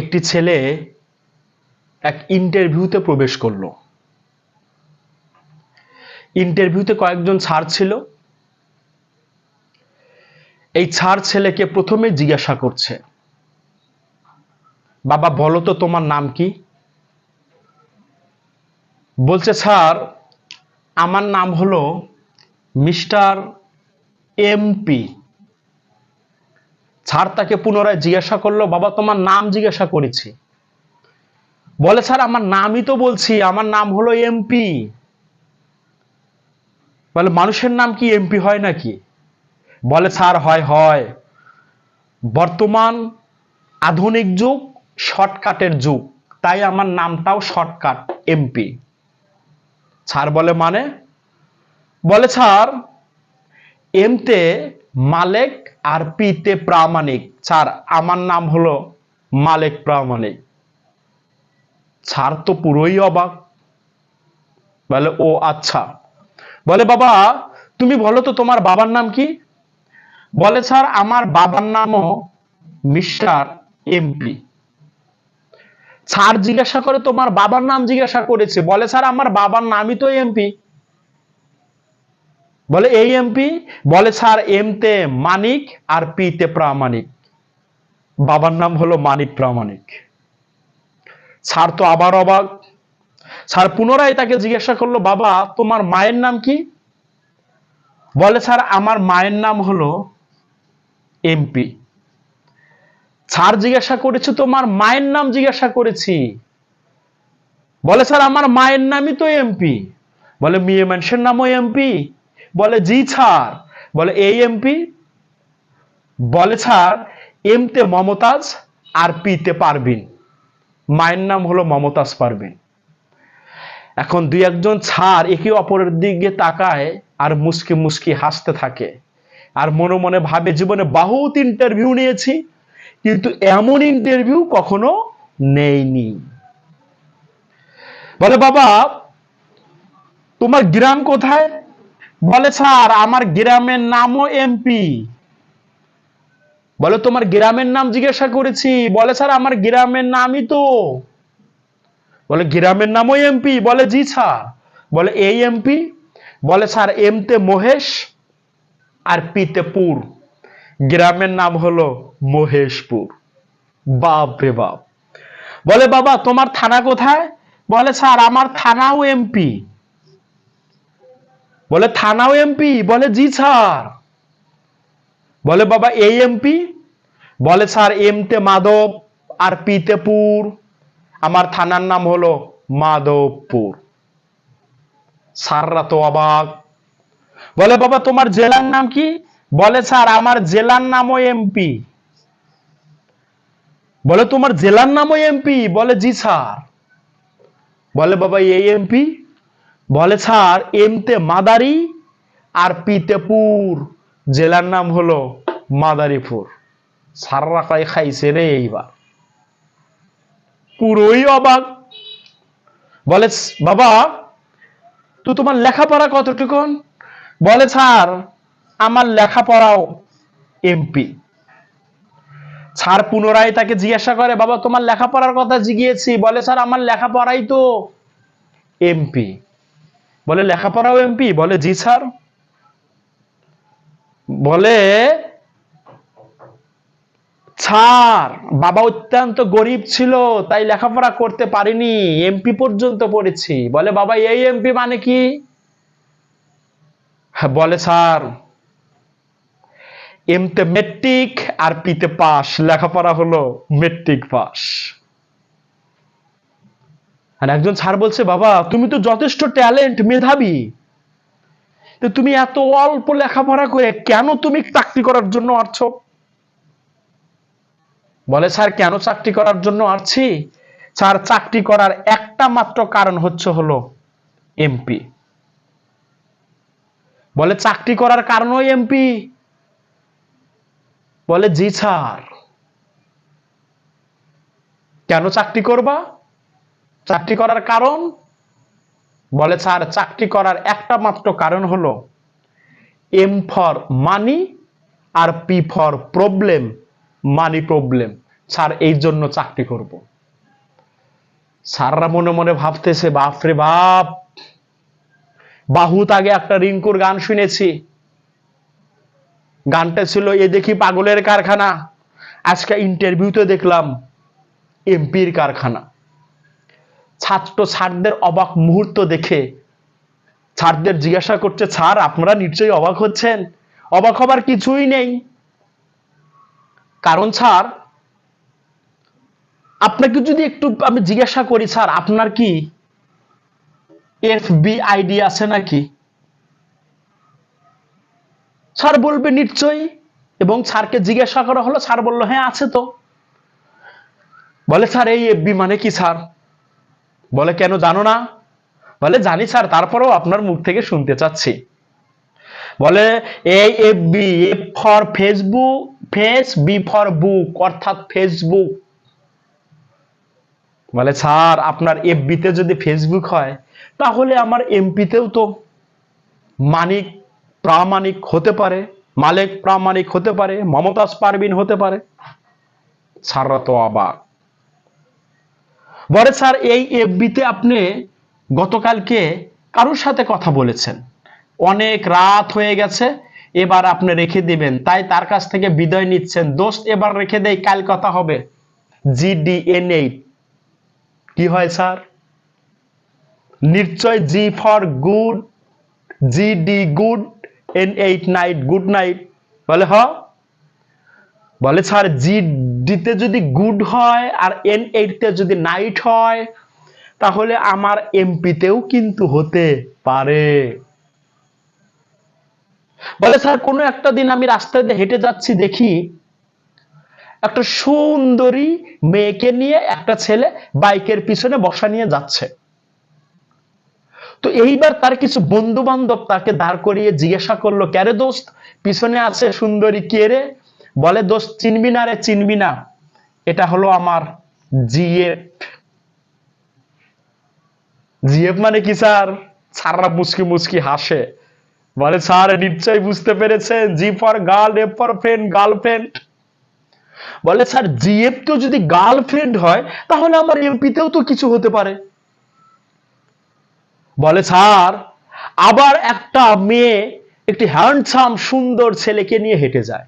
একটি ছেলে এক ইন্টারভিউতে প্রবেশ করল। ইন্টারভিউতে কয়েকজন ছাড় ছিল। এই ছাড় ছেলেকে প্রথমে জিজ্ঞাসা করছে, বাবা, বলো তো তোমার নাম কি? বলছে, স্যার, আমার নাম হলো মিস্টার এমপি স্যার তাকে পুনরায় জিজ্ঞাসা করল, বাবা, তোমার নাম জিজ্ঞাসা করেছি। বলে, স্যার, আমার নামই তো বলছি, আমার নাম হলো এমপি বলে, মানুষের নাম কি এমপি হয় নাকি? বলে, স্যার, হয় হয়। বর্তমান আধুনিক যুগ, শর্টকাটের যুগ, তাই আমার নামটাও শর্টকাট এমপি স্যার বলে মানে? বলে, স্যার, এমতে মালেক আর পিতে প্রামাণিক। স্যার আমার নাম হলো মালেক প্রামাণিক। স্যার তো পুরোই অবাক। বলে, ও আচ্ছা। বলে, বাবা, তুমি বলো তো তোমার বাবার নাম কি? বলে স্যার আমার বাবার নামও মিস্টার এমপি স্যার জিজ্ঞাসা করে, তোমার বাবার নাম জিজ্ঞাসা করেছে। বলে স্যার আমার বাবার নামই তো এমপি বলে এই এমপি? বলে স্যার এমতে মানিক আর পিতে প্রামাণিক। বাবার নাম হলো মানিক প্রামাণিক। স্যার তো আবার অবাক। স্যার পুনরায় তাকে জিজ্ঞাসা করল, বাবা, তোমার মায়ের নাম কি? বলে, স্যার, আমার মায়ের নাম হলো এমপি স্যার জিজ্ঞাসা করেছে, তোমার মায়ের নাম জিজ্ঞাসা করেছি। বলে, স্যার, আমার মায়ের নামই তো এমপি বলে, মেয়ে মানুষের নামও এমপি বলে জি স্যার বলে এই এমপি বলে স্যার এমতে মমতাজ আর পিতে পারবিন মায়ের নাম হলো মমতাজ পারবিন এখন দুই একজন ছাড় একে অপরের দিকে তাকায় আর মুসকি মুসকি হাসতে থাকে। আর মনে মনে ভাবে, জীবনে বহুত ইন্টারভিউ নিয়েছি, কিন্তু এমন ইন্টারভিউ কখনো নেইনি। বলে বাবা, তোমার গ্রাম কোথায়? বলে, স্যার, আমার গ্রামের নামও এমপি। বলে, তোমার গ্রামের নাম জিজ্ঞাসা করেছি। বলে, স্যার, আমার গ্রামের নামই তো। বলে, গ্রামের নামও এমপি? বলে, জি, স্যার। বলে এই এমপি? বলে, স্যার এমতে মহেশ আর পিতে পুর। গ্রামের নাম হলো মহেশপুর। বাপ রে বাপ। বলে, বাবা, তোমার থানা কোথায়? বলে, স্যার, আমার থানাও এমপি। বলে, থানাও এমপি। বলে, জি, স্যার। বলে, বাবা, এই এমপি? বলে, স্যার, এমতে মাধব আর পিতে পুর। আমার থানার নাম হলো মাধবপুর। স্যাররা তো অবাক। বলে, বাবা, তোমার জেলার নাম কি? বলে, স্যার, আমার জেলার নামও এমপি। বলে, তোমার জেলার নামও এমপি? বলে, জি, স্যার। বলে, বাবা, এই এমপি? বলে, স্যার, এমতে মাদারি আর পিতে পুর। জেলার নাম হলো মাদারীপুর। সাররা কয় খাইছে রে এইবার। পুরোই অবাক। বলে, বাবা, তো তোমার লেখাপড়া কতটুকুন? বলে, স্যার, আমার লেখাপড়াও এমপি। স্যার পুনরায় তাকে জিজ্ঞাসা করে, বাবা, তোমার লেখাপড়ার কথা জিজ্ঞেছি বলে, স্যার, আমার লেখাপড়াই তো এমপি। বলে লেখাপড়াও এমপি বলে জি স্যার। বলে ছাড় বাবা অত্যন্ত গরিব ছিল তাই লেখাপড়া করতে পারিনি এমপি পর্যন্ত পড়েছি। বলে বাবা এই এমপি মানে কি? হ্যাঁ, বলে স্যার এমতে মেট্রিক আর পিতে পাস লেখাপড়া হলো মেট্রিক পাস আর একজন স্যার বলছে, বাবা, তুমি তো যথেষ্ট ট্যালেন্ট মেধাবী। তো তুমি এত অল্প লেখাপড়া করে কেন তুমি চাকরি করার জন্য আসছো? বলে, স্যার, কেন চাকরি করার জন্য আসছি? স্যার, চাকরি করার একটা মাত্র কারণ হচ্ছে হলো এমপি বলে, চাকরি করার কারণও এমপি বলে, জি, স্যার। কেন চাকরি করবা? চাকরি করার কারণ? বলে, স্যার, চাকরি করার একটা মাত্র কারণ হলো, M for money R P for problem, money problem. Sir, এই জন্য চাকরি করব। স্যাররা মনে মনে ভাবতেছে বাপরে বাপ, বাহুত আগে একটা রিঙ্কুর গান শুনেছি। গানটা ছিল, এ দেখি পাগলের কারখানা। আজকে ইন্টারভিউতে দেখলাম, এমপির কারখানা। ছাত্র ছাত্রদের অবাক মুহূর্ত দেখে। ছাত্রদের জিজ্ঞাসা করছে, স্যার, আপনারা নিশ্চয়ই অবাক হচ্ছেন? অবাক হবার কিছুই নেই। কারণ, স্যার, আপনাকে যদি একটু আমি জিজ্ঞাসা করি, স্যার, আপনার কি এফবি আইডি আছে নাকি? স্যার বলবে, নিশ্চয়ই। এবং স্যারকে জিজ্ঞাসা করা হলো, স্যার বলল হ্যাঁ আছে তো। বলে, স্যার, এই এফবি মানে কি, স্যার? বলে, কেন জানো না? বলে, জানি স্যার, তারপরেও আপনার মুখ থেকে শুনতে চাচ্ছি। বলে, এই F B F for Facebook face B for book অর্থাৎ ফেসবুক বলে, স্যার, আপনার এফবিতে যদি ফেসবুক হয়, তাহলে আমার এমপিতেও তো মানিক প্রামাণিক হতে পারে, মালিক প্রামাণিক হতে পারে, মমতাজ পারবিন হতে পারে। স্যাররা তো অবাক। বলে স্যার, এই এফবিতে আপনি গতকালকে কারোর সাথে কথা বলেছেন। অনেক রাত হয়ে গেছে, এবার আপনি রেখে দিবেন। তাই তার কাছ থেকে বিদায় নিচ্ছেন। দোস্ত, এবার রেখে দেই, কাল কথা হবে। জিডিএন এইট কি হয় স্যার? নিশ্চয় G for good G D good N eight night good night বলে হ। বলে স্যার জি ডিতে যদি গুড হয় আর এন এইটতে যদি নাইট হয়, তাহলে আমার এমপিতেও কিন্তু হতে পারে। বলে, স্যার, কোনো একটা দিন আমি রাস্তায় হেঁটে যাচ্ছি, দেখি একটা সুন্দরী মেয়েকে নিয়ে একটা ছেলে বাইকের পিছনে বসা নিয়ে যাচ্ছে। তো এইবার তার কিছু বন্ধু বান্ধব তাকে দাঁড় করিয়ে জিজ্ঞাসা করল ক্যারে দোস্ত, পিছনে আছে সুন্দরী কে রে? বলে দোষ চিনবি না রে, চিনবি না। এটা হলো আমার জিএফ। জিএফ মানে কি স্যার? স্যাররা মুচকি মুচকি হাসে। বলে, স্যার নিশ্চয়ই বুঝতে পেরেছেন। G for girl F for friend girlfriend বলে, স্যার, জিএফ তো যদি গার্লফ্রেন্ড হয়, তাহলে আমার এমপিতেও তো কিছু হতে পারে। বলে, স্যার, আবার একটা মেয়ে, একটি হ্যান্ডসাম সুন্দর ছেলেকে নিয়ে হেঁটে যায়।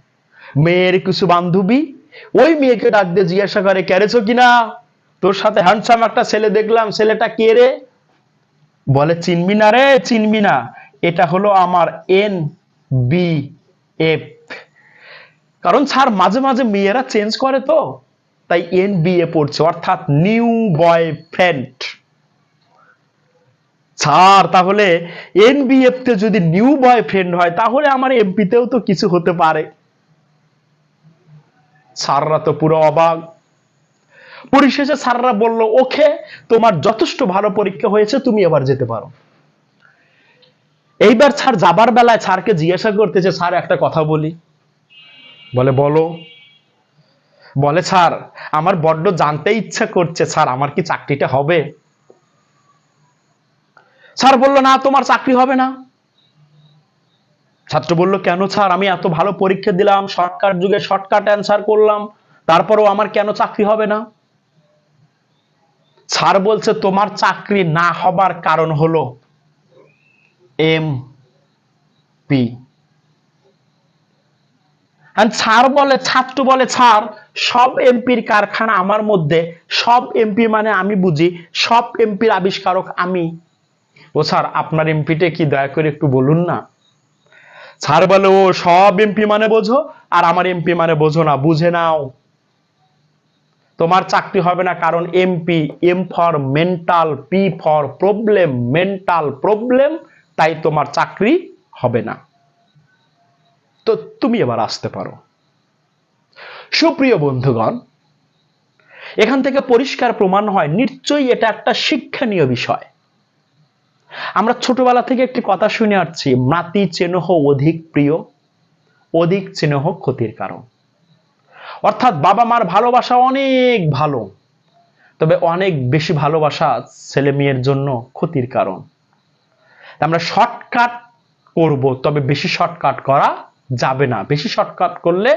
মেয়ের কিছু বান্ধবী, ওই মেয়েকে ডাক দিয়ে জিজ্ঞাসা করে কেড়েছো কিনা? তোর সাথে হ্যান্ডসাম একটা ছেলে দেখলাম, ছেলেটা কে রে? বলে, চিনবি না রে, চিনবি না। এটা হলো আমার এন বি এফ কারণ স্যার, মাঝে মাঝে মেয়েরা চেঞ্জ করে তো, তাই এন বি এ পড়ছে, অর্থাৎ নিউ বয়ফ্রেন্ড স্যার, তাহলে এনবিএফ তে যদি নিউ বয়ফ্রেন্ড হয়, তাহলে আমার এমপিতেও তো কিছু হতে পারে। স্যাররা তো পুরো অবাক। পরিশেষে স্যাররা বলল ওকে তোমার যথেষ্ট ভালো পরীক্ষা হয়েছে, তুমি এবার যেতে পারো। এইবার স্যার যাবার বেলায় স্যারকে জিজ্ঞাসা করতেছে স্যার, একটা কথা বলি। বলে, বলো। বলে, স্যার, আমার বড্ড জানতে ইচ্ছা করছে, স্যার, আমার কি চাকরিটা হবে? স্যার বলল, না, তোমার চাকরি হবে না। ছাত্র বলল, কেন স্যার? আমি এত ভালো পরীক্ষা দিলাম শর্টকাট যুগে শর্টকাট অ্যান্সার করলাম, তারপরেও আমার কেন চাকরি হবে না? স্যার বলছে, তোমার চাকরি না হবার কারণ হলো এম পি স্যার বলে, ছাত্র বলে, স্যার, সব এমপির কারখানা আমার মধ্যে, সব এমপি মানে আমি বুঝি, সব এমপির আবিষ্কারক আমি। ও স্যার, আপনার এমপিটা কি দয়া করে একটু বলুন না? স্যার বলে, ও, সব এমপি মানে বোঝো, আর আমার এমপি মানে বোঝো না, বুঝে নাও। তোমার চাকরি হবে না কারণ MP, M for mental, P for problem, mental problem, তাই তোমার চাকরি হবে না। তো তুমি এবার আসতে পারো। সুপ্রিয় বন্ধুগণ, এখান থেকে পরিষ্কার প্রমাণ হয়, নিশ্চয়ই এটা একটা শিক্ষণীয় বিষয়। আমরা ছোটবেলা থেকে একটি কথা শুনে আসছি, মাতি চেনহ অধিক প্রিয়, অধিক চেনহ ক্ষতির কারণ। অর্থাৎ বাবা মার ভালোবাসা অনেক ভালো, তবে অনেক বেশি ভালোবাসা ছেলে মেয়ের জন্য ক্ষতির কারণ। আমরা শর্টকাট করব, তবে বেশি শর্টকাট করা যাবে না। বেশি শর্টকাট করলে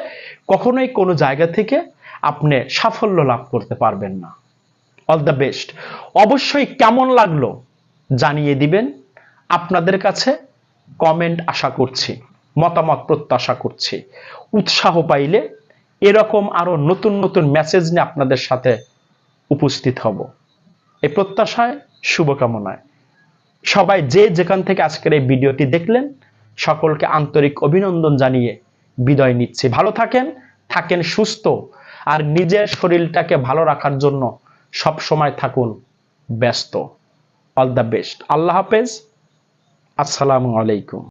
কখনোই কোনো জায়গা থেকে আপনি সাফল্য লাভ করতে পারবেন না। All the best. অবশ্যই কেমন লাগল? জানিয়ে দিবেন। আপনাদের কাছে কমেন্ট আশা করছি, মতামত প্রত্যাশা করছি। উৎসাহ পাইলে এরকম আরও নতুন নতুন মেসেজ নিয়ে আপনাদের সাথে উপস্থিত হব। এই প্রত্যাশায় শুভকামনায়। সবাই যে যেখান থেকে আজকের এই ভিডিওটি দেখলেন, সকলকে আন্তরিক অভিনন্দন জানিয়ে বিদায় নিচ্ছি। ভালো থাকেন থাকেন সুস্থ, আর নিজের শরীরটাকে ভালো রাখার জন্য সব সময় থাকুন ব্যস্ত। অল দ্য বেস্ট আল্লাহ হাফেজ. আসসালামু আলাইকুম।